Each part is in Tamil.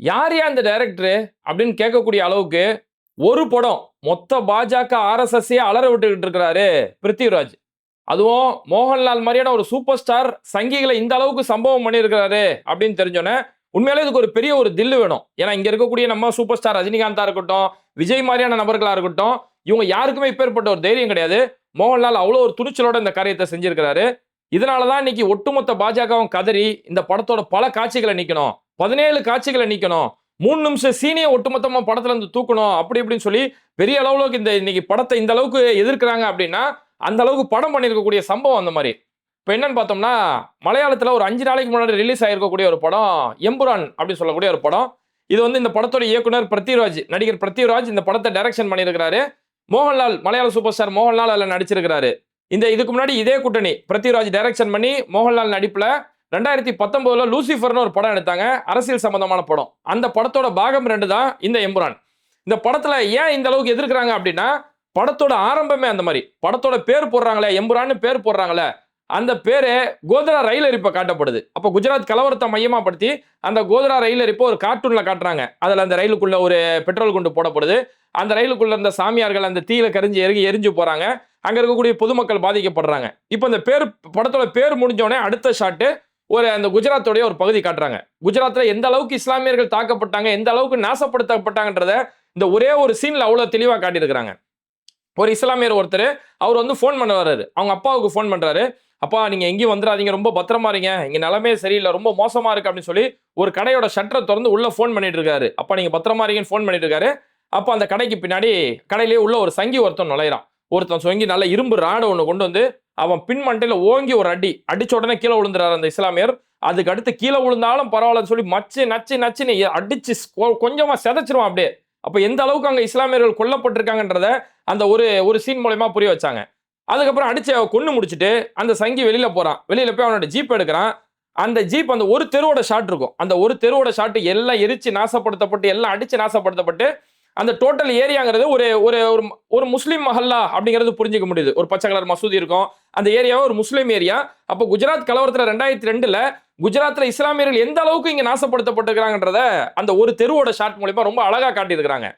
யார் யா அந்த டைரக்டரு அப்படின்னு கேட்கக்கூடிய அளவுக்கு ஒரு படம் மொத்த பாஜக ஆர்எஸ்எஸ்ஸே அலற விட்டுக்கிட்டு இருக்கிறாரு பிருத்திவிராஜ் அதுவும் மோகன்லால் மாதிரியான ஒரு சூப்பர் ஸ்டார் சங்கிகளை இந்த அளவுக்கு சம்பவம் பண்ணியிருக்கிறாரு அப்படின்னு தெரிஞ்சோன்னே உண்மையிலே இதுக்கு ஒரு பெரிய ஒரு தில்லு வேணும். ஏன்னா இங்கே இருக்கக்கூடிய நம்ம சூப்பர் ஸ்டார் ரஜினிகாந்தா இருக்கட்டும் விஜய் மாதிரியான நபர்களாக இருக்கட்டும் இவங்க யாருக்குமே இப்பேற்பட்ட ஒரு தைரியம் கிடையாது. மோகன்லால் அவ்வளோ ஒரு துணிச்சலோட இந்த காரியத்தை செஞ்சிருக்கிறாரு. இதனாலதான் இன்னைக்கு ஒட்டுமொத்த பாஜகவும் கதறி இந்த படத்தோட பல காட்சிகளை நிற்கணும் பதினேழு காட்சிகளை நீக்கணும். மூணு நிமிஷம் சீனியை ஒட்டுமொத்தமாக படத்துல இருந்து தூக்கணும் அப்படி இப்படின்னு சொல்லி பெரிய அளவுக்கு இந்த இன்னைக்கு படத்தை இந்த அளவுக்கு எதிர்க்கிறாங்க அப்படின்னா அந்த அளவுக்கு படம் பண்ணியிருக்கக்கூடிய சம்பவம் அந்த மாதிரி. இப்போ என்னன்னு பார்த்தோம்னா மலையாளத்தில் ஒரு அஞ்சு நாளைக்கு முன்னாடி ரிலீஸ் ஆகிருக்கக்கூடிய ஒரு படம் எம்புரான் அப்படின்னு சொல்லக்கூடிய ஒரு படம். இது வந்து இந்த படத்தோட இயக்குனர் பிருத்திவிராஜ் நடிகர் பிருத்திவிராஜ் இந்த படத்தை டைரக்ஷன் பண்ணியிருக்கிறாரு. மோகன்லால் மலையாள சூப்பர் ஸ்டார் மோகன்லால் அதில் நடிச்சிருக்கிறாரு. இந்த இதுக்கு முன்னாடி இதே கூட்டணி பிருத்திவிராஜ் டைரக்ஷன் பண்ணி மோகன்லால் நடிப்பில் ரெண்டாயிரத்தி பத்தொன்பதுல லூசிஃபர்னு ஒரு படம் எடுத்தாங்க அரசியல் சம்பந்தமான படம். அந்த படத்தோட பாகம் ரெண்டு தான் இந்த எம்புரான். இந்த படத்துல ஏன் இந்த அளவுக்கு எதிர்க்கிறாங்க அப்படின்னா படத்தோட ஆரம்பமே அந்த மாதிரி. படத்தோட பேர் போடுறாங்களே எம்புரான்னு பேர் போடுறாங்களே அந்த பேரு கோதரா ரயில் எரிப்பை காட்டப்படுது. அப்போ குஜராத் கலவரத்தை மையமாகப்படுத்தி அந்த கோதரா ரயில் எரிப்பை ஒரு கார்ட்டூன்ல காட்டுறாங்க. அதில் அந்த ரயிலுக்குள்ள ஒரு பெட்ரோல் குண்டு போடப்படுது. அந்த ரயிலுக்குள்ள இருந்த சாமியார்கள் அந்த தீயில கரிஞ்சு எருகி எரிஞ்சு போறாங்க. அங்க இருக்கக்கூடிய பொதுமக்கள் பாதிக்கப்படுறாங்க. இப்போ இந்த பேர் படத்தோட பேர் முடிஞ்சோடனே அடுத்த ஷாட்டு ஒரு அந்த குஜராத்தோடைய ஒரு பகுதி காட்டுறாங்க. குஜராத்தில் எந்த அளவுக்கு இஸ்லாமியர்கள் தாக்கப்பட்டாங்க எந்த அளவுக்கு நாசப்படுத்தப்பட்டாங்கன்றத இந்த ஒரே ஒரு சீனில் அவ்வளோ தெளிவாக காட்டியிருக்கிறாங்க. ஒரு இஸ்லாமியர் ஒருத்தர் அவர் வந்து ஃபோன் பண்ண வர்றாரு. அவங்க அப்பாவுக்கு ஃபோன் பண்ணுறாரு அப்பா நீங்கள் எங்கேயும் வந்துடாதீங்க ரொம்ப பத்திரமா இருங்க. இங்கே நிலமே சரியில்லை ரொம்ப மோசமாக இருக்குது அப்படின்னு சொல்லி ஒரு கடையோட ஷட்டரை திறந்து உள்ள ஃபோன் பண்ணிட்டு இருக்காரு. அப்பா நீங்கள் பத்திரமா இருக்கீங்கன்னு ஃபோன் பண்ணிட்டு இருக்காரு. அப்போ அந்த கடைக்கு பின்னாடி கடையிலேயே உள்ள ஒரு சங்கி ஒருத்தன் நுழையிறான். ஒருத்தன் சொங்கி நல்ல இரும்பு ராடை ஒன்று கொண்டு வந்து அவன் பின் மண்டையில் ஓங்கி ஒரு அடி அடிச்ச உடனே கீழே விழுந்துறாரு அந்த இஸ்லாமியர். அதுக்கு அடுத்து கீழே விழுந்தாலும் பரவாயில்லன்னு சொல்லி மச்சு நச்சு நச்சுன்னு அடிச்சு கொ- செதைச்சிருவான் அப்படியே. அப்போ எந்த அளவுக்கு அங்கே இஸ்லாமியர்கள் கொல்லப்பட்டிருக்காங்கன்றத அந்த ஒரு ஒரு சீன் மூலயமா புரிய வச்சாங்க. அதுக்கப்புறம் அடிச்சு அவ கொண்டு முடிச்சுட்டு அந்த சங்கி வெளியில் போகிறான் வெளியில் போய் அவனோட ஜீப் எடுக்கிறான். அந்த ஜீப் அந்த ஒரு தெருவோட ஷாட் இருக்கும். அந்த ஒரு தெருவோட ஷாட் எல்லாம் எரிச்சு நாசப்படுத்தப்பட்டு எல்லாம் அடிச்சு நாசப்படுத்தப்பட்டு அந்த டோட்டல் ஏரியாங்கிறது ஒரு ஒரு ஒரு ஒரு முஸ்லீம் மஹல்லா அப்படிங்கிறது புரிஞ்சிக்க முடியுது. ஒரு பச்சை கலர் மசூதி இருக்கும். அந்த ஏரியாவை ஒரு முஸ்லீம் ஏரியா. அப்போ குஜராத் கலவரத்தில் ரெண்டாயிரத்தி ரெண்டில் குஜராத்தில் இஸ்லாமியர்கள் எந்த அளவுக்கு இங்கே நாசப்படுத்தப்பட்டிருக்கிறாங்கன்றத அந்த ஒரு தெருவோட ஷாட் மூலிமா ரொம்ப அழகாக காட்டியிருக்கிறாங்க.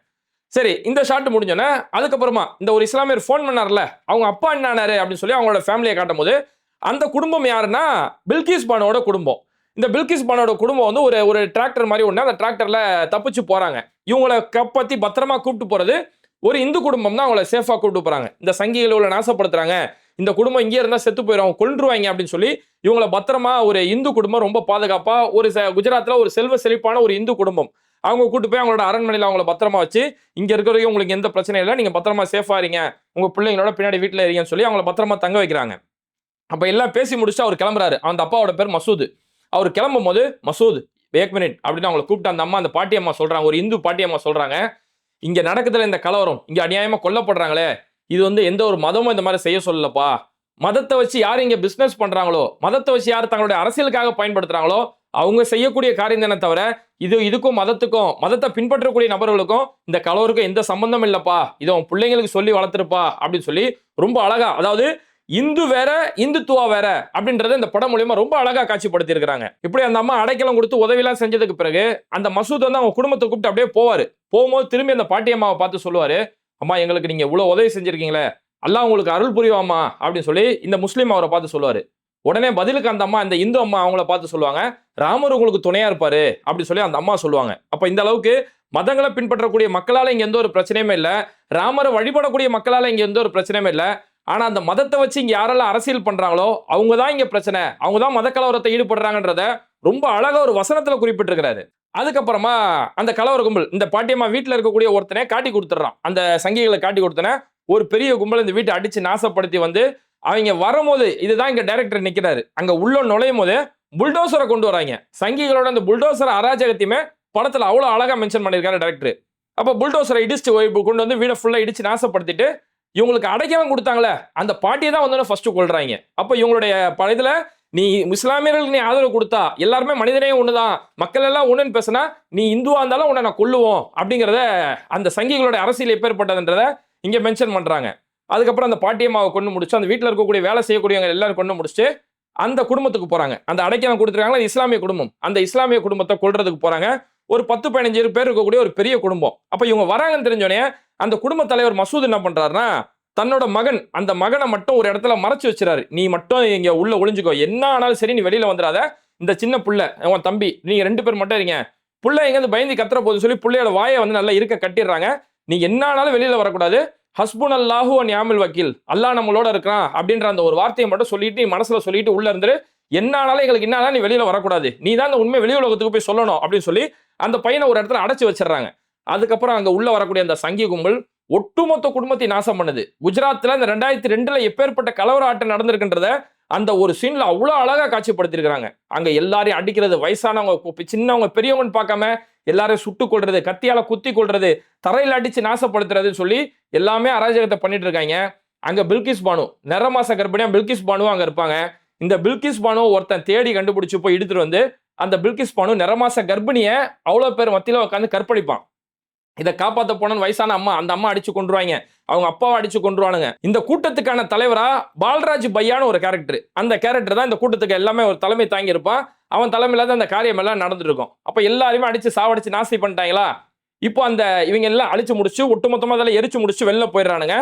சரி இந்த ஷாட் முடிஞ்சோன்னே அதுக்கப்புறமா இந்த ஒரு இஸ்லாமியர் ஃபோன் பண்ணார்ல அவங்க அப்பா என்னானாரு அப்படின்னு சொல்லி அவங்களோட ஃபேமிலியை காட்டும் போது அந்த குடும்பம் யாருன்னா பில்கிஸ் பானோட குடும்பம். இந்த பில்கிஸ் பானோட குடும்பம் வந்து ஒரு ஒரு டிராக்டர் மாதிரி ஒன்று அந்த டிராக்டரில் தப்பிச்சு போகிறாங்க இவங்களை கப்பத்தி பத்திரமா கூப்பிட்டு போகிறது ஒரு இந்து குடும்பம் தான் அவங்கள சேஃபாக கூப்பிட்டு போகிறாங்க இந்த சங்கிகளை உள்ள நாசப்படுத்துறாங்க. இந்த குடும்பம் இங்கே இருந்தால் செத்து போயிடும் அவங்க கொன்றுவாங்க அப்படின்னு சொல்லி இவங்களை பத்திரமா ஒரு இந்து குடும்பம் ரொம்ப பாதுகாப்பாக ஒரு ச- ஒரு செல்வ செழிப்பான ஒரு இந்து குடும்பம். அவங்க கூட்டு போய் அவங்களோட அரண்மனையில் அவங்கள பத்திரமா வச்சு இங்கே இருக்கிறவங்க உங்களுக்கு எந்த பிரச்சனையும் இல்லை நீங்கள் பத்திரமா சேஃபாக இருங்க. உங்கள் பிள்ளைங்களோட பின்னாடி வீட்டில் இருங்கன்னு சொல்லி அவங்கள பத்திரமா தங்க வைக்கிறாங்க. அப்போ எல்லாம் பேசி முடிச்சு அவர் கிளம்புறாரு. அந்த அப்பாவோட பேர் மசூது. அவர் கிளம்பும் போது மசூத் ஏக் மினிட் அப்படின்னு அவங்களை கூப்பிட்டு அந்த அம்மா அந்த பாட்டி அம்மா சொல்றாங்க. ஒரு இந்து பாட்டி அம்மா சொல்றாங்க. இங்க நடக்குதுல இந்த கலவரம் இங்க அநியாயமா கொல்லப்படுறாங்களே இது வந்து எந்த ஒரு மதமும் இந்த மாதிரி செய்ய சொல்லலப்பா. மதத்தை வச்சு யார் இங்க பிசினஸ் பண்றாங்களோ மதத்தை வச்சு யார் தங்களுடைய அரசியலுக்காக பயன்படுத்துறாங்களோ அவங்க செய்யக்கூடிய காரியம் தானே தவிர இது இதுக்கும் மதத்துக்கும் மதத்தை பின்பற்றக்கூடிய நபர்களுக்கும் இந்த கலவருக்கும் எந்த சம்பந்தம் இல்லப்பா. இதை உன் பிள்ளைங்களுக்கு சொல்லி வளர்த்துருப்பா அப்படின்னு சொல்லி ரொம்ப அழகா அதாவது இந்து வேற இந்துத்துவா வேற அப்படின்றத இந்த படம் மூலியமா ரொம்ப அழகா காட்சிப்படுத்தி இருக்காங்க இப்படி அந்த அம்மா அடைக்கலம் கொடுத்து உதவிலாம் செஞ்சதுக்கு பிறகு அந்த மசூத் வந்து அவங்க குடும்பத்தை கூப்பிட்டு அப்படியே போவாரு. போகும்போது திரும்பி அந்த பாட்டி அம்மாவை பார்த்து சொல்லுவாரு அம்மா எங்களுக்கு நீங்க இவ்வளவு உதவி செஞ்சிருக்கீங்களே எல்லாம் உங்களுக்கு அருள் புரிவாமா அப்படின்னு சொல்லி இந்த முஸ்லீம் அவரை பார்த்து சொல்லுவாரு. உடனே பதிலுக்கு அந்த அம்மா இந்த இந்து அம்மா அவங்கள பார்த்து சொல்லுவாங்க ராமர் உங்களுக்கு துணையா இருப்பாரு அப்படின்னு சொல்லி அந்த அம்மா சொல்லுவாங்க. அப்ப இந்த அளவுக்கு மதங்களை பின்பற்றக்கூடிய மக்களால இங்க எந்த ஒரு பிரச்சனையுமே இல்லை ராமரை வழிபடக்கூடிய மக்களால இங்க எந்த ஒரு பிரச்சனையுமே இல்லை ஆனால் அந்த மதத்தை வச்சு இங்கே யாரெல்லாம் அரசியல் பண்ணுறாங்களோ அவங்க தான் இங்கே பிரச்சனை. அவங்க தான் மத கலவரத்தை ஈடுபடுறாங்கன்றத ரொம்ப அழகாக ஒரு வசனத்தில் குறிப்பிட்டிருக்கிறாரு. அதுக்கப்புறமா அந்த கலவர கும்பல் இந்த பாட்டியம்மா வீட்டில் இருக்கக்கூடிய ஒருத்தனே காட்டி கொடுத்துட்றான். அந்த சங்கிகளை காட்டி கொடுத்தனே ஒரு பெரிய கும்பல் இந்த வீட்டை அடித்து நாசப்படுத்தி வந்து அவங்க வரும்போது இதுதான் இங்கே டைரக்டர் நிற்கிறாரு அங்கே உள்ள நுழையும் போது புல்டோசரை கொண்டு வராங்க. சங்கிகளோட அந்த புல்டோசர் அராஜகத்தையுமே படத்தில் அவ்வளோ அழகா மென்ஷன் பண்ணியிருக்காரு டேரக்டர் அப்போ புல்டோசரை இடிச்சு கொண்டு வந்து வீடை ஃபுல்லாக இடிச்சு நாசப்படுத்திட்டு இவங்களுக்கு அடைக்கவன் கொடுத்தாங்களே அந்த பாட்டியை தான் வந்து ஃபர்ஸ்ட் கொள்றாங்க அப்ப இவங்களுடைய பழத்தில் நீ இஸ்லாமியர்களுக்கு நீ ஆதரவு கொடுத்தா எல்லாருமே மனிதனே ஒண்ணுதான். மக்கள் எல்லாம் ஒண்ணுன்னு பேசினா நீ இந்துவா இருந்தாலும் உன்னை நான் கொல்லுவோம் அப்படிங்கிறத அந்த சங்கிகளோட அரசியல் எப்பேற்பட்டதுன்றத இங்க மென்ஷன் பண்றாங்க. அதுக்கப்புறம் அந்த பாட்டியம்மாவை கொண்டு முடிச்சு அந்த வீட்டில் இருக்கக்கூடிய வேலை செய்யக்கூடியவங்க எல்லாரும் கொண்டு முடிச்சுட்டு அந்த குடும்பத்துக்கு போறாங்க. அந்த அடைக்கலம் கொடுத்துருக்காங்களா? இஸ்லாமிய குடும்பம். அந்த இஸ்லாமிய குடும்பத்தை கொள்றதுக்கு போறாங்க. ஒரு பத்து பதினஞ்சு பேர் இருக்கக்கூடிய ஒரு பெரிய குடும்பம். அப்போ இவங்க வராங்கன்னு தெரிஞ்சோடனே அந்த குடும்ப தலைவர் மசூத் என்ன பண்ணுறாருன்னா தன்னோட மகன் அந்த மகனை மட்டும் ஒரு இடத்துல மறைச்சு வச்சுறாரு. நீ மட்டும் இங்கே உள்ள ஒளிஞ்சுக்கோ. என்ன ஆனாலும் சரி நீ வெளியில் வந்துடாத. இந்த சின்ன புள்ள உன் தம்பி நீங்கள் ரெண்டு பேர் மட்டும் இருங்க. பிள்ளை எங்கேருந்து பயந்து கத்துற போதுன்னு சொல்லி பிள்ளையோட வாயை வந்து நல்லா இருக்க கட்டிடுறாங்க. நீ என்ன ஆனாலும் வெளியில் வரக்கூடாது. ஹஸ்புன் அல்லாஹு அன் யாமில் வக்கீல். அல்லாஹ் நம்மளோட இருக்கிறான் அப்படின்ற அந்த ஒரு வார்த்தையை மட்டும் சொல்லிட்டு நீ மனசில் சொல்லிட்டு உள்ள இருந்து என்ன ஆனாலும் எங்களுக்கு என்ன ஆனாலும் நீ வெளியில் வரக்கூடாது. நீ தான் அந்த உண்மை வெளி உலகத்துக்கு போய் சொல்லணும் அப்படின்னு சொல்லி அந்த பையனை ஒரு இடத்துல அடைச்சி வச்சிடுறாங்க. அதுக்கப்புறம் அங்கே உள்ள வரக்கூடிய அந்த சங்கி கும்பல் ஒட்டுமொத்த குடும்பத்தை நாசம் பண்ணுது. குஜராத்தில் இந்த ரெண்டாயிரத்தி ரெண்டுல எப்பேற்பட்ட கலவர ஆட்டம் நடந்திருக்கின்றத அந்த ஒரு சீன்ல அவ்வளோ அழகாக காட்சிப்படுத்திருக்கிறாங்க அங்கே எல்லாரையும் அடிக்கிறது வயசானவங்க கு- சின்னவங்க பெரியவங்கன்னு பார்க்காம எல்லாரையும் சுட்டு கொள்றது கத்தியால குத்தி கொள்றது தரையில் அடிச்சு நாசப்படுத்துறதுன்னு சொல்லி எல்லாமே அராஜகத்தை பண்ணிட்டு இருக்காங்க. அங்க பில்கிஸ் பானு நிறமாச கர்ப்பிணியா பில்கிஸ் பானுவும் அங்க இருப்பாங்க. இந்த பில்கிஸ் பானு ஒருத்தன் தேடி கண்டுபிடிச்சு போய் எடுத்துட்டு வந்து அந்த பில்கிஸ் பானு நிறமாச கர்ப்பிணியை அவ்வளோ பேர் மத்தியில் உட்காந்து கற்பழிப்பான். இதை காப்பாற்ற போனன்னு வயசான அம்மா அந்த அம்மா அடிச்சு கொண்டுருவாங்க அவங்க அப்பாவை அடிச்சு கொண்டுருவானுங்க இந்த கூட்டத்துக்கான தலைவரா பால்ராஜ் பையான்னு ஒரு கேரக்டர் அந்த கேரக்டர் தான் இந்த கூட்டத்துக்கு எல்லாமே ஒரு தலைமை தாங்கி இருப்பான் அவன் தலைமையில தான் அந்த காரியம் எல்லாம் நடந்துட்டு இருக்கும் அப்ப எல்லாரையுமே அடிச்சு சாவடிச்சு நாசி பண்ணிட்டாங்களா? இப்போ அந்த இவங்க எல்லாம் அழிச்சு முடிச்சு ஒட்டுமொத்தமாக அதெல்லாம் எரிச்சு முடிச்சு வெளில போயிடுறானுங்க.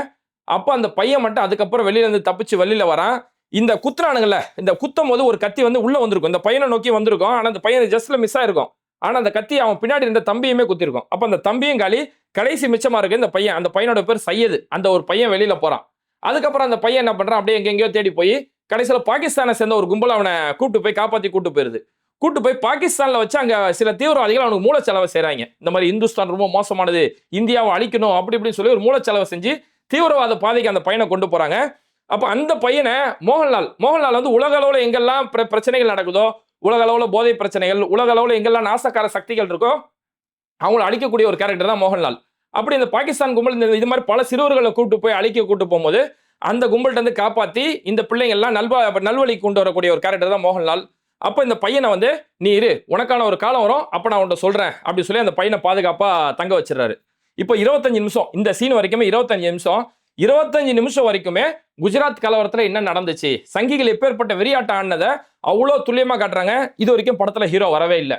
அப்போ அந்த பையன் மட்டும் அதுக்கப்புறம் வெளியில இருந்து தப்பிச்சு வெளியில வரான். இந்த குத்துறானுங்கல்ல இந்த குத்தும் போது ஒரு கத்தி வந்து உள்ள வந்திருக்கும். இந்த பையனை நோக்கி வந்திருக்கும். ஆனா அந்த பையன் ஜஸ்ட்ல மிஸ் ஆயிருக்கும். ஆனா அந்த கத்தி அவன் பின்னாடி இருந்த தம்பியுமே குத்திருக்கும். அப்ப அந்த தம்பியும் காலி கடைசி மிச்சமா இருக்கு இந்த பையன் அந்த பையனோட பேர் சையது. அந்த ஒரு பையன் வெளியில போறான். அதுக்கப்புறம் அந்த பையன் என்ன பண்றான்? அப்படியே எங்கெங்கேயோ தேடி போய் கடைசியில பாகிஸ்தானை சேர்ந்த ஒரு கும்பல் அவனை கூட்டு போய் காப்பாத்தி கூட்டு போயிருது. கூட்டு போய் பாகிஸ்தான்ல வச்சு அங்க சில தீவிரவாதிகள் அவனுக்கு மூலச்செலவை செய்றாங்க. இந்த மாதிரி இந்துஸ்தான் ரொம்ப மோசமானது இந்தியாவை அழிக்கணும் அப்படி இப்படின்னு சொல்லி ஒரு மூலச்செலவை செஞ்சு தீவிரவாத பாதைக்கு அந்த பையனை கொண்டு போறாங்க. அப்போ அந்த பையனை மோகன்லால் மோகன்லால் வந்து உலக அளவில் எங்கெல்லாம் பிர- பிரச்சனைகள் நடக்குதோ உலக அளவில் போதை பிரச்சனைகள் உலக அளவில் எங்கெல்லாம் நாசக்கார சக்திகள் இருக்கோ அவங்கள அழிக்கக்கூடிய ஒரு கேரக்டர் தான் மோகன்லால். அப்படி இந்த பாகிஸ்தான் கும்பல் இந்த இது மாதிரி பல சிறுவர்களை கூட்டு போய் அழிக்க கூட்டு போகும்போது அந்த கும்பல்கிட்ட காப்பாற்றி இந்த பிள்ளைங்க எல்லாம் நல்வா நல்வழி கொண்டு வரக்கூடிய ஒரு கேரக்டர் தான் மோகன்லால். அப்போ இந்த பையனை வந்து நீ இரு உனக்கான ஒரு காலம் வரும் அப்போ நான் உன்ட்ட சொல்கிறேன் அப்படி சொல்லி அந்த பையனை பாதுகாப்பாக தங்க வச்சிடுறாரு. இப்போ இருபத்தஞ்சு நிமிஷம் இந்த சீன் வரைக்குமே இருபத்தஞ்சு நிமிஷம் இருபத்தஞ்சு நிமிஷம் வரைக்குமே குஜராத் கலவரத்தில் என்ன நடந்துச்சு? சங்கிகள் எப்பேற்பட்ட வெறியாட்டம் ஆனதை அவ்வளோ துல்லியமாக காட்டுறாங்க. இது வரைக்கும் படத்தில் ஹீரோ வரவே இல்லை.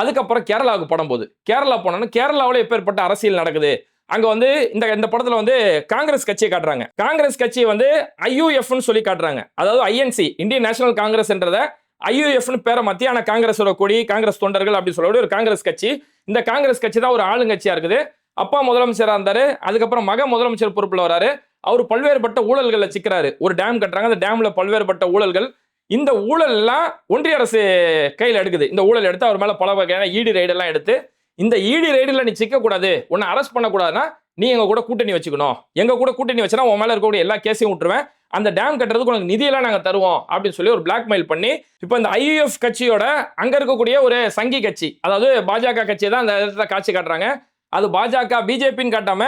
அதுக்கப்புறம் கேரளாவுக்கு படம் போகுது கேரளா போனோன்னு கேரளாவில் எப்பேற்பட்ட அரசியல் நடக்குது? அங்கே வந்து இந்த இந்த படத்தில் வந்து காங்கிரஸ் கட்சியை காட்டுறாங்க. காங்கிரஸ் கட்சியை வந்து ஐயூஎஃப்னு சொல்லி காட்டுறாங்க. அதாவது ஐஎன்சி இந்தியன் நேஷனல் காங்கிரஸ்ன்றத ஐயூஎஃப்னு பேரை மத்தியான காங்கிரஸோட கொடி காங்கிரஸ் தொண்டர்கள் அப்படின்னு சொல்லக்கூடிய ஒரு காங்கிரஸ் கட்சி. இந்த காங்கிரஸ் கட்சி தான் ஒரு ஆளுங்கட்சியாக இருக்குது. அப்பா முதலமைச்சராக இருந்தாரு. அதுக்கப்புறம் மக முதலமைச்சர் பொறுப்பில் வராரு. அவர் பல்வேறுபட்ட ஊழல்களில் சிக்கிறாரு. ஒரு டேம் கட்டுறாங்க. அந்த டேமில் பல்வேறுபட்ட ஊழல்கள். இந்த ஊழல்லாம் ஒன்றிய அரசு கையில் எடுக்குது. இந்த ஊழல் எடுத்து அவர் மேலே பல வகையான ஈடி ரைடெல்லாம் எடுத்து இந்த ஈடி ரைடில் நீ சிக்கக்கூடாது. உன்னை அரெஸ்ட் பண்ணக்கூடாதுன்னா நீ எங்கள் கூட கூட்டணி வச்சுக்கணும். எங்கள் கூட கூட்டணி வச்சுனா உன் மேலே இருக்கக்கூடிய எல்லா கேஸையும் விட்டுருவேன். அந்த டேம் கட்டுறதுக்கு உனக்கு நிதியெல்லாம் நாங்கள் தருவோம் அப்படின்னு சொல்லி ஒரு பிளாக்மெயில் பண்ணி இப்போ இந்த ஐயூஎஃப் கட்சியோட அங்கே இருக்கக்கூடிய ஒரு சங்கி கட்சி அதாவது பாஜக கட்சியை தான் அந்த இடத்துல காட்சி காட்டுறாங்க. அது பாஜக பிஜேபின்னு காட்டாம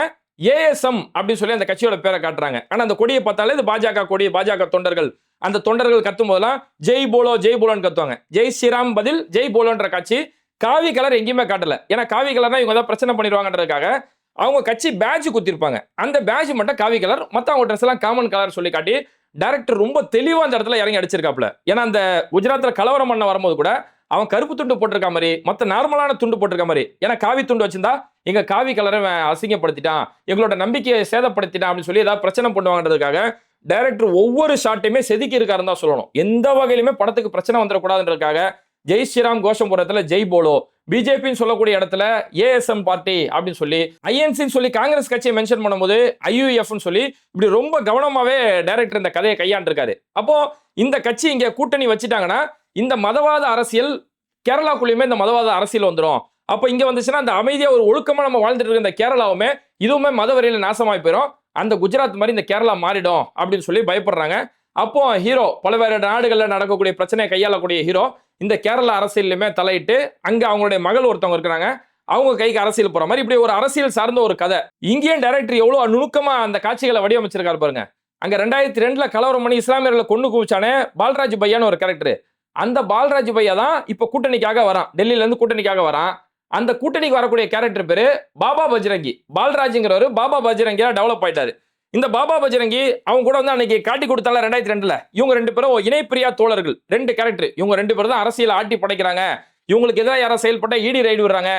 ஏஎஸ்எம் அப்படின்னு சொல்லி அந்த கட்சியோட பேரை காட்டுறாங்க. ஆனா அந்த கொடியை பார்த்தாலே இது பாஜக கொடி பாஜக தொண்டர்கள். அந்த தொண்டர்கள் கத்தும் போதெல்லாம் ஜெய் போலோ ஜெய் போலோன்னு கத்துவாங்க. ஜெய் ஸ்ரீராம் பதில் ஜெய் போலோன்ற காட்சி காவி கலர் எங்கேயுமே காட்டல. ஏன்னா காவி கலர்னா இவங்க தான் பிரச்சனை பண்ணிடுவாங்கன்றதுக்காக அவங்க கட்சி பேட்ச் குத்திருப்பாங்க. அந்த பேட்ச் மட்டும் காவி கலர் மற்றவங்க ட்ரெஸ் எல்லாம் காமன் கலர் சொல்லி காட்டி டேரக்டர் ரொம்ப தெளிவா அந்த இடத்துல இறங்கி அடிச்சிருக்காப்ல ஏன்னா அந்த குஜராத்ல கலவரம் பண்ண வரும்போது கூட அவன் கருப்பு துண்டு போட்டிருக்க மாதிரி மற்ற நார்மலான துண்டு போட்டிருக்க மாதிரி. ஏன்னா காவி துண்டு வச்சிருந்தா எங்க காவி கலரை அசிங்கப்படுத்திட்டான் எங்களோட நம்பிக்கையை சேதப்படுத்திட்டான் அப்படின்னு சொல்லி ஏதாவது பிரச்சனை பண்ணுவாங்கன்றதுக்காக டைரக்டர் ஒவ்வொரு ஷாட்டையுமே செதுக்கி இருக்காருன்னு தான் சொல்லணும். எந்த வகையிலுமே படத்துக்கு பிரச்சனை வந்துடக்கூடாதுன்றதுக்காக ஜெய் ஸ்ரீராம் கோஷம்புரத்துல ஜெய் போலோ பிஜேபின்னு சொல்லக்கூடிய இடத்துல ஏஎஸ்எம் பார்ட்டி அப்படின்னு சொல்லி ஐஎன்சின்னு சொல்லி காங்கிரஸ் கட்சியை மென்ஷன் பண்ணும்போது ஐயுஎஃப்னு சொல்லி இப்படி ரொம்ப கவனமாவே டைரக்டர் இந்த கதையை கையாண்டிருக்காரு. அப்போ இந்த கட்சி இங்க கூட்டணி வச்சுட்டாங்கன்னா இந்த மதவாத அரசியல் கேரளாக்குள்ளேயுமே இந்த மதவாத அரசியல் வந்துடும் அப்போ இங்கே வந்துச்சுன்னா அந்த அமைதியாக ஒரு ஒழுக்கமாக நம்ம வாழ்ந்துட்டு இருக்க இந்த கேரளாவுமே இதுவுமே மதவெறியில நாசமாய் போயிடும் அந்த குஜராத் மாதிரி இந்த கேரளா மாறிடும் அப்படின்னு சொல்லி பயப்படுறாங்க. அப்போ ஹீரோ பல்வேறு நாடுகளில் நடக்கக்கூடிய பிரச்சனையை கையாளக்கூடிய ஹீரோ இந்த கேரளா அரசியலுமே தலையிட்டு அங்கே அவங்களுடைய மகள் ஒருத்தவங்க இருக்கிறாங்க. அவங்க கைக்கு அரசியல் போற மாதிரி இப்படி ஒரு அரசியல் சார்ந்த ஒரு கதை. இங்கேயும் டைரக்டர் எவ்வளோ நுணுக்கமா அந்த காட்சிகளை வடிவமைச்சிருக்காரு பாருங்க. அங்க ரெண்டாயிரத்தி ரெண்டுல கலவரம் பண்ணி இஸ்லாமியர்களை கொண்டு குவிச்சானே பால்ராஜ் பையான்னு ஒரு கேரக்டர் அந்த பால்ராஜ் பையா தான் இப்போ கூட்டணிக்காக வரான். டெல்லியிலேருந்து கூட்டணிக்காக வரான். அந்த கூட்டணிக்கு வரக்கூடிய கேரக்டர் பேரு பாபா பஜ்ரங்கி. பால்ராஜுங்கிறவர் பாபா பஜ்ரங்கியாக டெவலப் ஆயிட்டாரு. இந்த பாபா பஜ்ரங்கி அவங்க கூட வந்து அன்னைக்கு காட்டி கொடுத்தால ரெண்டாயிரத்தி ரெண்டுல. இவங்க ரெண்டு பேரும் இணைப்பிரியா தோழர்கள். ரெண்டு கேரக்டர் இவங்க ரெண்டு பேரும் தான் அரசியல் ஆட்டி படைக்கிறாங்க. இவங்களுக்கு எதிராக யாராவது செயல்பட்டா இடி ரைடு விடுறாங்க.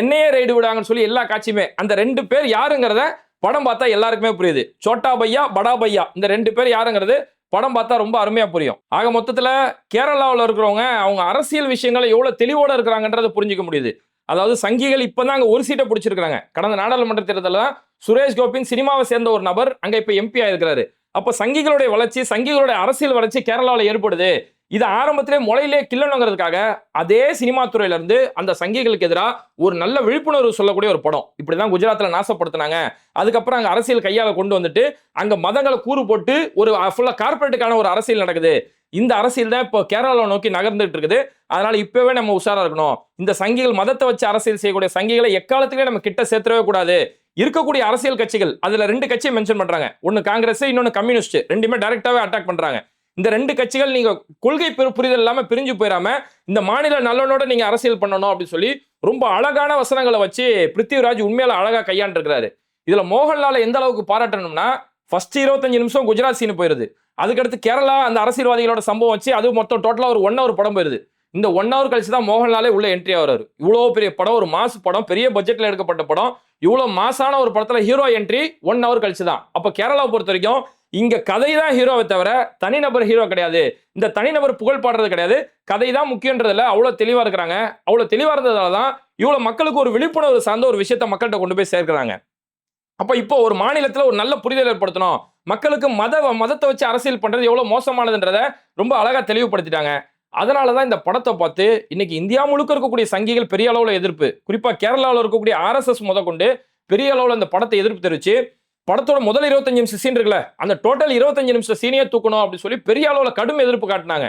என்னையே ரைடு விடுறாங்கன்னு சொல்லி எல்லா காட்சியுமே. அந்த ரெண்டு பேர் யாருங்கிறத படம் பார்த்தா எல்லாருக்குமே புரியுது. சோட்டா பையா படா பையா. இந்த ரெண்டு பேர் யாருங்கிறது படம் பார்த்தா ரொம்ப அருமையாக புரியும். ஆக மொத்தத்தில் கேரளாவில் இருக்கிறவங்க அவங்க அரசியல் விஷயங்களை எவ்வளோ தெளிவோட இருக்கிறாங்கன்றதை புரிஞ்சிக்க முடியுது. அதாவது சங்கிகள் இப்போ தான் அங்கே ஒரு சீட்டை பிடிச்சிருக்காங்க கடந்த நாடாளுமன்ற தேர்தலில் தான் சுரேஷ் கோபின் சினிமாவை சேர்ந்த ஒரு நபர் அங்கே இப்போ எம்பி ஆயிருக்கிறாரு. அப்போ சங்கிகளுடைய வளர்ச்சி சங்கிகளுடைய அரசியல் வளர்ச்சி கேரளாவில் ஏற்படுது. இது ஆரம்பத்திலே முளையிலே கிள்ளணுங்கிறதுக்காக அதே சினிமா துறையிலிருந்து அந்த சங்கிகளுக்கு எதிராக ஒரு நல்ல விழிப்புணர்வு சொல்லக்கூடிய ஒரு படம். இப்படிதான் குஜராத்தில் நாசப்படுத்தினாங்க. அதுக்கப்புறம் அங்கே அரசியல் கையால் கொண்டு வந்துட்டு அங்கே மதங்களை கூறு போட்டு ஒரு ஃபுல்லாக கார்பரேட்டுக்கான ஒரு அரசியல் நடக்குது. இந்த அரசியல் தான் இப்போ கேரளாவை நோக்கி நகர்ந்துட்டு இருக்குது. அதனால இப்பவே நம்ம உஷாரா இருக்கணும். இந்த சங்கிகள் மதத்தை வச்சு அரசியல் செய்யக்கூடிய சங்கிகளை எக்காலத்துலேயே நம்ம கிட்ட சேர்த்துடவே கூடாது. இருக்கக்கூடிய அரசியல் கட்சிகள் அதுல ரெண்டு கட்சியை மென்ஷன் பண்றாங்க. ஒன்னு காங்கிரஸ் இன்னொன்னு கம்யூனிஸ்ட். ரெண்டுமே டைரக்டாவே அட்டாக் பண்றாங்க. இந்த ரெண்டு கட்சிகள் நீங்க கொள்கை புரிதல் இல்லாம பிரிஞ்சு போயிடாம இந்த மாநில நலனோட நீங்க அரசியல் பண்ணணும் அப்படின்னு சொல்லி ரொம்ப அழகான வசனங்களை வச்சு பிருத்திவிராஜ் உண்மையில அழகா கையாண்டிருக்கிறாரு. இதுல மோகன்லால எந்த அளவுக்கு பாராட்டணும்னா ஃபர்ஸ்ட் இருபத்தஞ்சு நிமிஷம் குஜராத் சீனு போயிருது. அதுக்கடுத்து கேரளா அந்த அரசியல்வாதிகளோட சம்பவம் வச்சு அது மொத்தம் டோட்டலா ஒரு ஒன் ஹவர் படம் போயிருது. இந்த ஒன் ஹவர் கழிச்சு தான் மோகன்லாலே உள்ள என்ட்ரி ஆகிறாரு. இவ்வளோ பெரிய படம் ஒரு மாசு படம் பெரிய பட்ஜெட்ல எடுக்கப்பட்ட படம். இவ்வளோ மாசான ஒரு படத்துல ஹீரோ என்ட்ரி ஒன் ஹவர் கழிச்சு தான். அப்போ கேரளாவை பொறுத்த வரைக்கும் இங்க கதை தான் ஹீரோவை தவிர தனிநபர் ஹீரோ கிடையாது. இந்த தனிநபர் புகழ் பாடுறது கிடையாது. கதை தான் முக்கியன்றதுல அவ்வளோ தெளிவா இருக்கிறாங்க. அவ்வளோ தெளிவா இருந்ததால தான் இவ்வளோ மக்களுக்கு ஒரு விழிப்புணர்வு சார்ந்த ஒரு விஷயத்த மக்கள்கிட்ட கொண்டு போய் சேர்க்கிறாங்க. அப்ப இப்போ ஒரு மாநிலத்துல ஒரு நல்ல புரிதல் ஏற்படுத்தணும். மக்களுக்கு மத மதத்தை வச்சு அரசியல் பண்றது எவ்வளவு மோசமானதுன்றத ரொம்ப அழகா தெளிவுபடுத்திட்டாங்க. அதனால தான் இந்த படத்தை பார்த்து இன்னைக்கு இந்தியா முழுக்க இருக்கக்கூடிய சங்கிகள் பெரிய அளவுல எதிர்ப்பு. குறிப்பா கேரளாவில் இருக்கக்கூடிய ஆர்எஸ்எஸ் முத கொண்டு பெரிய அளவில் இந்த படத்தை எதிர்ப்பு தெரிவிச்சு படத்தோட முதல் இருபத்தஞ்சு நிமிஷம் சீன் இருக்குல்ல அந்த டோட்டல் இருபத்தஞ்சு நிமிஷம் சீனையே தூக்கணும் அப்படின்னு சொல்லி பெரிய அளவில் கடும் எதிர்ப்பு காட்டினாங்க.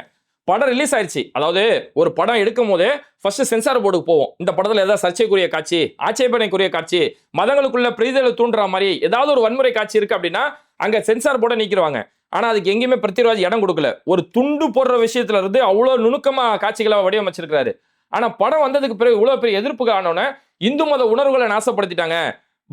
படம் ரிலீஸ் ஆயிடுச்சு அதாவது ஒரு படம் எடுக்கும் போதே ஃபர்ஸ்ட் சென்சார் போர்டுக்கு போவோம். இந்த படத்துல ஏதாவது சர்ச்சைக்குரிய காட்சி ஆட்சேபனைக்குரிய காட்சி மதங்களுக்குள்ள பிரீதலை தூண்டுற மாதிரி ஏதாவது ஒரு வன்முறை காட்சி இருக்கு அப்படின்னா அங்க சென்சார் போர்டை நீக்கிடுவாங்க. ஆனா அதுக்கு எங்கேயுமே பிருத்திவிராஜ் இடம் கொடுக்கல. ஒரு துண்டு போடுற விஷயத்துல இருந்து அவ்வளோ நுணுக்கமா காட்சிகளை வடிவமைச்சிருக்கிறாரு. ஆனா படம் வந்ததுக்கு பிறகு இவ்வளவு பெரிய எதிர்ப்பு காணோன்னு இந்து மத உணர்வுகளை நாசப்படுத்திட்டாங்க.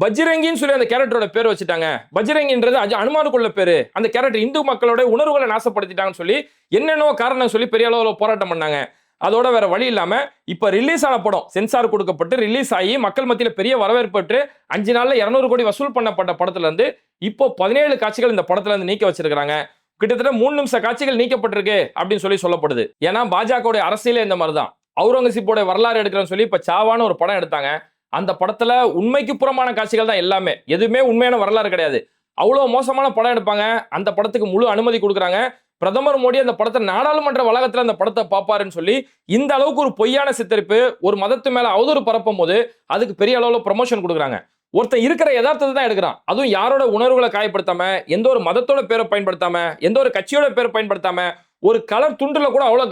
பஜ்ரங்கின்னு சொல்லி அந்த கேரக்டரோட பேர் வச்சுட்டாங்க. பஜ்ரங்கின்றது அஜ- அனுமானுக்குள்ள பேரு. அந்த கேரக்டர் இந்து மக்களோட உணர்வுகளை நாசப்படுத்திட்டாங்கன்னு சொல்லி என்னென்னோ காரணம் சொல்லி பெரிய அளவில் போராட்டம் பண்ணாங்க. அதோட வேற வழி இல்லாம இப்ப ரிலீஸ் ஆன படம் சென்சார் கொடுக்கப்பட்டு ரிலீஸ் ஆகி மக்கள் மத்தியில பெரிய வரவேற்பு பெற்று அஞ்சு நாள்ல இருநூறு கோடி வசூல் பண்ணப்பட்ட படத்துல இருந்து இப்போ பதினேழு காட்சிகள் இந்த படத்துல இருந்து நீக்க வச்சிருக்காங்க கிட்டத்தட்ட மூணு நிமிஷ காட்சிகள் நீக்கப்பட்டிருக்கு அப்படின்னு சொல்லி சொல்லப்படுது. ஏன்னா பாஜகவுடைய அரசியலே இந்த மாதிரி தான் அவுரங்கசீப்போட வரலாறு எடுக்கிறேன்னு சொல்லி இப்ப சாவான ஒரு படம் எடுத்தாங்க. அந்த படத்துல உண்மைக்கு புறமான காட்சிகள் தான் எல்லாமே. எதுவுமே உண்மையான வரலாறு கிடையாது. அவ்வளோ மோசமான படம் எடுப்பாங்க. அந்த படத்துக்கு முழு அனுமதி கொடுக்குறாங்க. பிரதமர் மோடி அந்த படத்தை நாடாளுமன்ற வளாகத்தில் அந்த படத்தை பார்ப்பாருன்னு சொல்லி இந்த அளவுக்கு ஒரு பொய்யான சித்தரிப்பு ஒரு மதத்து மேலே அவதூறு பரப்பும் போது அதுக்கு பெரிய அளவில் ப்ரொமோஷன் கொடுக்குறாங்க. ஒருத்தன் இருக்கிற யதார்த்தத்தை தான் எடுக்கிறான். அதுவும் யாரோட உணர்வுகளை காயப்படுத்தாம எந்த ஒரு மதத்தோட பேரை பயன்படுத்தாம எந்த ஒரு கட்சியோட பேரை பயன்படுத்தாம ஒரு கலர் துண்டுல கூட அவ்வளோ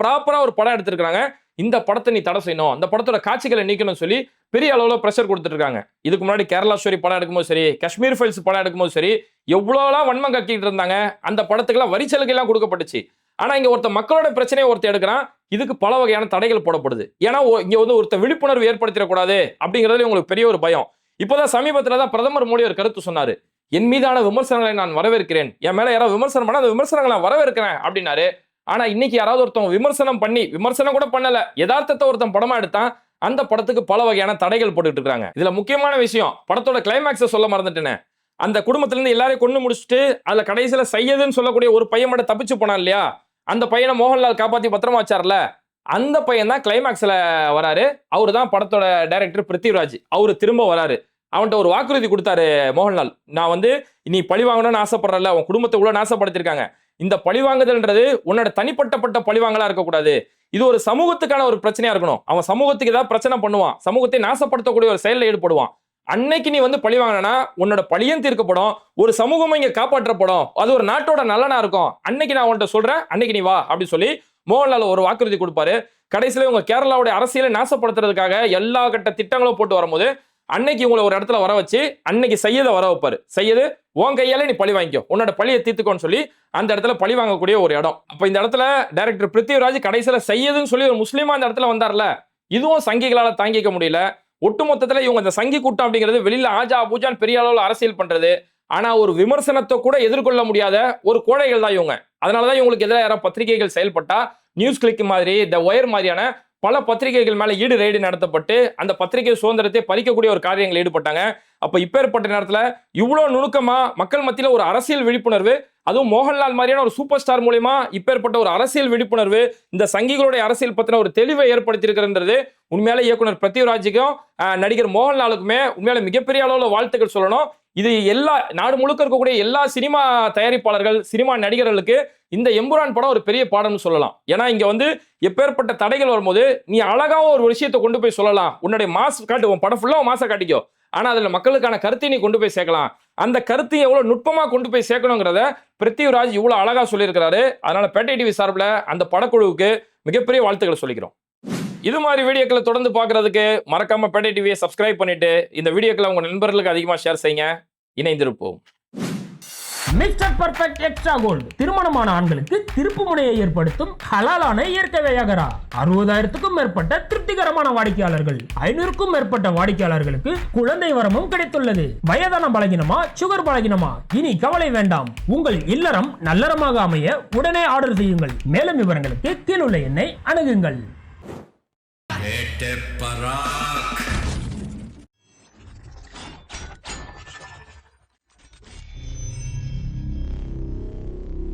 ப்ராப்பராக ஒரு படம் எடுத்திருக்கிறாங்க. இந்த படத்தை நீ தடை செய்யணும். அந்த படத்தோட காட்சிகளை நீக்கணும்னு சொல்லி பெரிய அளவில் ப்ரெஷர் கொடுத்துட்டு இருக்காங்க. இதுக்கு முன்னாடி கேரளா ஸ்டோரி படம் எடுக்கும்போது சரி காஷ்மீர் ஃபைல்ஸ் படம் எடுக்கும்போது சரி எவ்வளோலாம் வன்மம் கக்கிட்டு இருந்தாங்க அந்த படத்துக்கெல்லாம் வரி சலுகைலாம் கொடுக்கப்பட்டுச்சு. ஆனால் இங்கே ஒருத்த மக்களோட பிரச்சனையை ஒருத்தர் எடுக்கிறான். இதுக்கு பல வகையான தடைகள் போடப்படுது. ஏன்னா இங்கே வந்து ஒருத்த விழிப்புணர்வு ஏற்படுத்திடக்கூடாது அப்படிங்கிறதுல உங்களுக்கு பெரிய ஒரு பயம். இப்போதான் சமீபத்தில் தான் பிரதமர் மோடி ஒரு கருத்து சொன்னார். என் மீதான விமர்சனங்களை நான் வரவேற்கிறேன். என் மேலே யாராவது விமர்சனம் பண்ணால் அந்த விமர்சனங்களை நான் வரவேற்கிறேன் அப்படின்னாரு. ஆனா இன்னைக்கு யாராவது ஒருத்தவங்க விமர்சனம் பண்ணி விமர்சனம் கூட பண்ணல யதார்த்தத்தை ஒருத்தன் படமா எடுத்தான் அந்த படத்துக்கு பல வகையான தடைகள் போட்டுட்டு இருக்காங்க. இதுல முக்கியமான விஷயம் படத்தோட கிளைமேக்ஸை சொல்ல மறந்துட்டேனே. அந்த குடும்பத்துல இருந்து எல்லாரையும் கொண்டு முடிச்சுட்டு அதுல கடைசியில சையதுன்னு சொல்லக்கூடிய ஒரு பையன் மட்டும் தப்பிச்சு போனான் இல்லையா? அந்த பையனை மோகன்லால் காப்பாத்தி பத்திரமா வச்சார்ல? அந்த பையன் தான் கிளைமேக்ஸ்ல வராரு. அவரு தான் படத்தோட டைரக்டர் பிருத்திவிராஜ் அவரு திரும்ப வராரு. அவன்கிட்ட ஒரு வாக்குறுதி கொடுத்தாரு மோகன்லால். நான் வந்து நீ பழி வாங்கணும்னு ஆசைப்படுறல உன் குடும்பத்தை இவ்வளவு நாசப்படுத்திருக்காங்க இந்த பழிவாங்குதல்ன்றது உன்னோட தனிப்பட்டப்பட்ட பழிவாங்கலா இருக்கக்கூடாது. இது ஒரு சமூகத்துக்கான ஒரு பிரச்சனையா இருக்கணும். அவன் சமூகத்துக்கு ஏதாவது பிரச்சனை பண்ணுவான். சமூகத்தை நாசப்படுத்தக்கூடிய ஒரு செயலில் ஈடுபடுவான். அன்னைக்கு நீ வந்து பழி வாங்கினா உன்னோட பழியும் தீர்க்கப்படும். ஒரு சமூகமும் இங்க காப்பாற்றப்படும். அது ஒரு நாட்டோட நலனா இருக்கும். அன்னைக்கு நான் உன்கிட்ட சொல்றேன் அன்னைக்கு நீ வா அப்படின்னு சொல்லி மோகன்லால் ஒரு வாக்குறுதி கொடுப்பாரு. கடைசியில இவங்க கேரளாவுடைய அரசியலை நாசப்படுத்துறதுக்காக எல்லா கட்ட திட்டங்களும் போட்டு வரும்போது அன்னைக்கு உங்களை ஒரு இடத்துல வர வச்சு அன்னைக்கு செய்யதை வர வைப்பாரு. செய்யது உன் கையால நீ பழி வாங்கிக்கோ. உன்னோட பழியை தீர்த்துக்கோன்னு சொல்லி அந்த இடத்துல பழி வாங்கக்கூடிய ஒரு இடம். அப்ப இந்த இடத்துல டைரக்டர் பிருத்திவிராஜ் கடைசியில செய்யதுன்னு சொல்லி ஒரு முஸ்லீமா அந்த இடத்துல வந்தார்ல இதுவும் சங்கிகளால தாங்கிக்க முடியல. ஒட்டுமொத்தத்துல இவங்க இந்த சங்கி கூட்டம் அப்படிங்கிறது வெளியில ஆஜா பூஜான் பெரிய அளவில் அரசியல் பண்றது. ஆனா ஒரு விமர்சனத்தை கூட எதிர்கொள்ள முடியாத ஒரு கோழைகள் தான் இவங்க. அதனாலதான் இவங்களுக்கு எதிராக யாராவது பத்திரிகைகள் செயல்பட்டா நியூஸ் கிளிக் மாதிரி த ஒயர் மாதிரியான பல பத்திரிகைகள் மேலே ஈடு ரைடு நடத்தப்பட்டு அந்த பத்திரிகை சுதந்திரத்தை பறிக்கக்கூடிய ஒரு காரியங்கள் ஈடுபட்டாங்க. அப்போ இப்பேற்பட்ட நேரத்தில் இவ்வளோ நுணுக்கமாக மக்கள் மத்தியில் ஒரு அரசியல் விழிப்புணர்வு அதுவும் மோகன்லால் மாதிரியான ஒரு சூப்பர் ஸ்டார் மூலயமா இப்பேற்பட்ட ஒரு அரசியல் விழிப்புணர்வு இந்த சங்கிகளுடைய அரசியல் பற்றின ஒரு தெளிவை ஏற்படுத்தியிருக்கிறது உண்மையால இயக்குனர் பிருத்திவிராஜுக்கும் நடிகர் மோகன்லாலுக்குமே உண்மையால மிகப்பெரிய அளவில் வாழ்த்துக்கள் சொல்லணும். இது எல்லா நாடு முழுக்க இருக்கக்கூடிய எல்லா சினிமா தயாரிப்பாளர்கள் சினிமா நடிகர்களுக்கு இந்த எம்புரான் படம் ஒரு பெரிய பாடம்னு சொல்லலாம். ஏன்னா இங்க வந்து எப்பேற்பட்ட தடைகள் வரும்போது நீ அழகாவும் ஒரு விஷயத்தை கொண்டு போய் சொல்லலாம். உன்னுடைய மாஸ் காட்டு உன் படம் ஃபுல்லாக மாசை காட்டிக்கோ. ஆனால் அதில் மக்களுக்கான கருத்தை நீ கொண்டு போய் சேர்க்கலாம். அந்த கருத்தை எவ்வளோ நுட்பமாக கொண்டு போய் சேர்க்கணுங்கிறத பிருத்திவிராஜ் இவ்வளோ அழகாக சொல்லியிருக்கிறாரு. அதனால் பேட்டை டிவி சார்பில் அந்த படக்குழுவுக்கு மிகப்பெரிய வாழ்த்துக்களை சொல்லிக்கிறோம். இது மாதிரி வீடியோக்களை தொடர்ந்து பார்க்கறதுக்கு மறக்காம பேட்டை டிவியை சப்ஸ்கிரைப் பண்ணிட்டு இந்த வீடியோக்களை உங்க நண்பர்களுக்கு அதிகமா ஷேர் செய்யுங்க. இணைந்திருப்போம். மிஸ்டர் பர்ஃபெக்ட் எக்ஸ்ட்ரா கோல்டு திருமணமான ஆண்களுக்கு திருப்பு முனையை ஏற்படுத்தும் ஹலாலான இயற்கை வையகரா. அறுபதாயிரத்துக்கும் மேற்பட்ட திருப்திகரமான வாடிக்கையாளர்கள். ஐநூறுக்கும் மேற்பட்ட வாடிக்கையாளர்களுக்கு குழந்தை வரமும் கிடைத்துள்ளது. வயதான பலகினமா சுகர் பலகினமா? இனி கவலை வேண்டாம். உங்கள் இல்லறம் நல்லறமாக அமைய உடனே ஆர்டர் செய்யுங்கள். மேலும் விவரங்களுக்கு கீழுள்ள எண்ணை அணுகுங்கள். Vete parak.